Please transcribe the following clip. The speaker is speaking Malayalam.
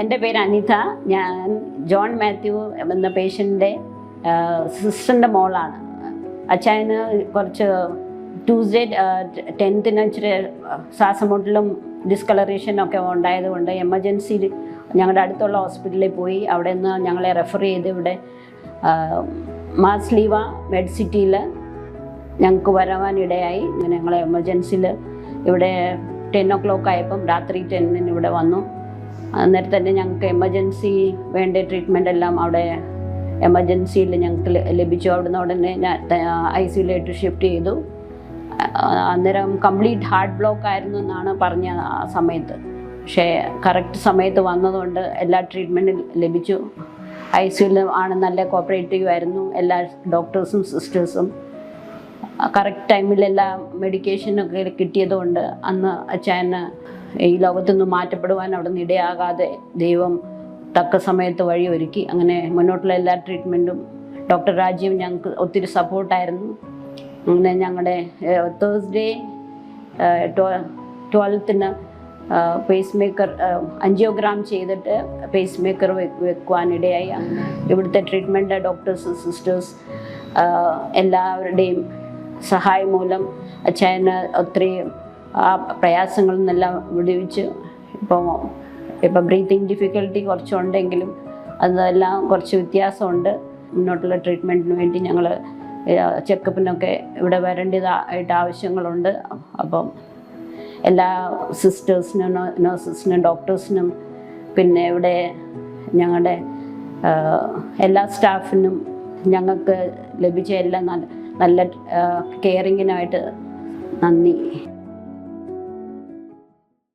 എന്റെ പേര് അനിത. ഞാൻ ജോൺ മാത്യു എന്ന പേഷ്യന്റെ സിസ്റ്ററിന്റെ മോളാണ്. അച്ചായന് കുറച്ച് ട്യൂസ്ഡേ ടെൻത്തിന് ഇച്ചിരി ശ്വാസമുട്ടലും ഡിസ്കളറേഷനും ഒക്കെ ഉണ്ടായതുകൊണ്ട് എമർജൻസി ഞങ്ങളുടെ അടുത്തുള്ള ഹോസ്പിറ്റലിൽ പോയി. അവിടെ നിന്ന് ഞങ്ങളെ റെഫർ ചെയ്ത് ഇവിടെ മാസ്ലീവ മെഡ് സിറ്റിയിൽ ഞങ്ങൾക്ക് വരവാനിടയായി ഞങ്ങളെ എമർജൻസിയിൽ ഇവിടെ ടെൻ ഒ ക്ലോക്ക് ആയപ്പം രാത്രി ടെന്നിന് ഇവിടെ വന്നു. അന്നേരം തന്നെ ഞങ്ങൾക്ക് എമർജൻസി വേണ്ട ട്രീറ്റ്മെന്റ് എല്ലാം അവിടെ എമർജൻസിയിൽ ഞങ്ങൾക്ക് ലഭിച്ചു. അവിടുന്ന് ഉടനെ ഞാൻ ഐ സിയിലേക്ക് ഷിഫ്റ്റ് ചെയ്തു. അന്നേരം കംപ്ലീറ്റ് ഹാർട്ട് ബ്ലോക്ക് ആയിരുന്നു എന്നാണ് പറഞ്ഞ ആ സമയത്ത്. പക്ഷേ കറക്റ്റ് സമയത്ത് വന്നതുകൊണ്ട് എല്ലാ ട്രീറ്റ്മെന്റും ലഭിച്ചു. ഐ സിയിൽ ആണ് നല്ല കോപ്പറേറ്റീവ് ആയിരുന്നു. എല്ലാ ഡോക്ടേഴ്സും സിസ്റ്റേഴ്സും കറക്റ്റ് ടൈമിൽ എല്ലാ മെഡിക്കേഷനൊക്കെ കിട്ടിയതുകൊണ്ട് അന്ന് അച്ചായന് ഈ ലോകത്തുനിന്ന് മാറ്റപ്പെടുവാൻ അവിടെ നിന്ന് ഇടയാകാതെ ദൈവം തക്ക സമയത്ത് വഴി ഒരുക്കി അങ്ങനെ മുന്നോട്ടുള്ള എല്ലാ ട്രീറ്റ്മെന്റും ഡോക്ടർ രാജീവ് ഞങ്ങൾക്ക് ഒത്തിരി സപ്പോർട്ടായിരുന്നു അങ്ങനെ ഞങ്ങളുടെ തേഴ്സ്ഡേ ട്വൽത്തിന് പേസ് മേക്കർ അഞ്ചിയോഗ്രാം ചെയ്തിട്ട് പേസ് മേക്കർ വെക്കുവാനിടയായി. ഇവിടുത്തെ ട്രീറ്റ്മെന്റ് ഡോക്ടേഴ്സ് സിസ്റ്റേഴ്സ് എല്ലാവരുടെയും സഹായം മൂലം അച്ഛന് ഒത്തിരി ആ പ്രയാസങ്ങളിൽ നിന്നെല്ലാം വിടുവിച്ച് ഇപ്പോൾ ഇപ്പോൾ ബ്രീത്തിങ് ഡിഫിക്കൽട്ടി കുറച്ചുണ്ടെങ്കിലും അതെല്ലാം കുറച്ച് വ്യത്യാസമുണ്ട്. മുന്നോട്ടുള്ള ട്രീറ്റ്മെന്റിന് വേണ്ടി ഞങ്ങൾ ചെക്കപ്പിനൊക്കെ ഇവിടെ വരേണ്ടതായിട്ട് ആവശ്യങ്ങളുണ്ട്. അപ്പം എല്ലാ സിസ്റ്റേഴ്സിനും നഴ്സസിനും ഡോക്ടേഴ്സിനും പിന്നെ ഇവിടെ ഞങ്ങളുടെ എല്ലാ സ്റ്റാഫിനും ഞങ്ങൾക്ക് ലഭിച്ച എല്ലാം നല്ല നല്ല കെയറിങ്ങിനായിട്ട് നന്ദി.